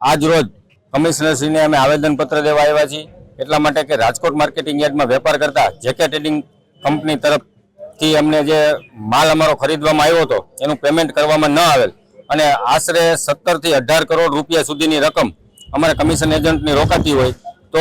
આજ રોજ કમિશનરશ્રીને અમે આવેદનપત્ર દેવા આવ્યા છીએ. એટલા માટે કે રાજકોટ માર્કેટિંગ યાર્ડમાં વેપાર કરતા જેકે ટ્રેડિંગ કંપની તરફથી અમને જે માલ અમારો ખરીદવામાં આવ્યો હતો, એનું પેમેન્ટ કરવામાં ન આવેલ. અને આશરે સત્તરથી અઢાર કરોડ રૂપિયા સુધીની રકમ અમારે કમિશન એજન્ટની રોકાતી હોય, તો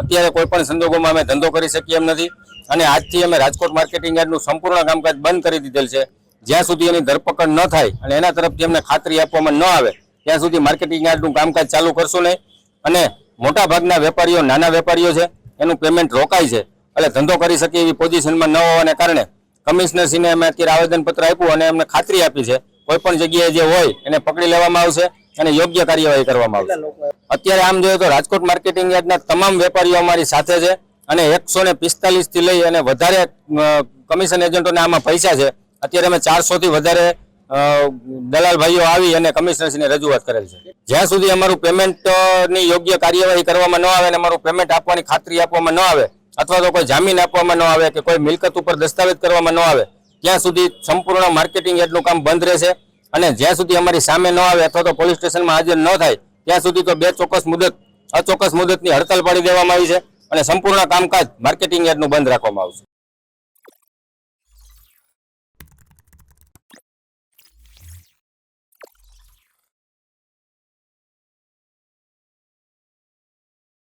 અત્યારે કોઈ પણ સંજોગોમાં અમે ધંધો કરી શકીએ એમ નથી. અને આજથી અમે રાજકોટ માર્કેટિંગ યાર્ડનું સંપૂર્ણ કામકાજ બંધ કરી દીધેલ છે. જ્યાં સુધી એની ધરપકડ ન થાય અને એના તરફથી અમને ખાતરી આપવામાં ન આવે ત્યાં સુધી માર્કેટિંગ યાર્ડનું કામકાજ ચાલુ કરશું નહીં. અને મોટા ભાગના વેપારીઓ, નાના વેપારીઓ છે, એનું પેમેન્ટ રોકાય છે. એટલે ધંધો કરી શકે એવી પોઝિશનમાં ન હોવાને કારણે કમિશનરશ્રીને અમે અત્યારે આવેદનપત્ર આપ્યું અને એમને ખાતરી આપી છે કોઈ પણ જગ્યાએ જે હોય એને પકડી લેવામાં આવશે અને યોગ્ય કાર્યવાહી કરવામાં આવશે. અત્યારે આમ જોઈએ તો રાજકોટ માર્કેટિંગ યાર્ડના તમામ વેપારીઓ અમારી સાથે છે અને એકસો ને પિસ્તાલીસથી લઈ અને વધારે કમિશન એજન્ટોને આમાં પૈસા છે. અત્યારે અમે ચારસો થી વધારે દલાલ ભાઈઓ આવી અને કમિશનરશ્રીને રજૂઆત કરેલ છે. જ્યાં સુધી અમારું પેમેન્ટની યોગ્ય કાર્યવાહી કરવામાં ન આવે અને અમારું પેમેન્ટ આપવાની ખાતરી આપવામાં ન આવે અથવા તો કોઈ જામીન આપવામાં ન આવે કે કોઈ મિલકત ઉપર દસ્તાવેજ કરવામાં ન આવે, ત્યાં સુધી સંપૂર્ણ માર્કેટિંગ યાર્ડનું કામ બંધ રહેશે અને જ્યાં સુધી અમારી સામે ન આવે અથવા તો પોલીસ સ્ટેશનમાં હાજર ન થાય, ત્યાં સુધી તો બે ચોક્કસ મુદત, અચોક્કસ મુદતની હડતાલ પાડી દેવામાં આવી છે અને સંપૂર્ણ કામકાજ માર્કેટિંગ યાર્ડનું બંધ રાખવામાં આવશે.